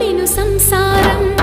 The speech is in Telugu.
పడిను సంసారం.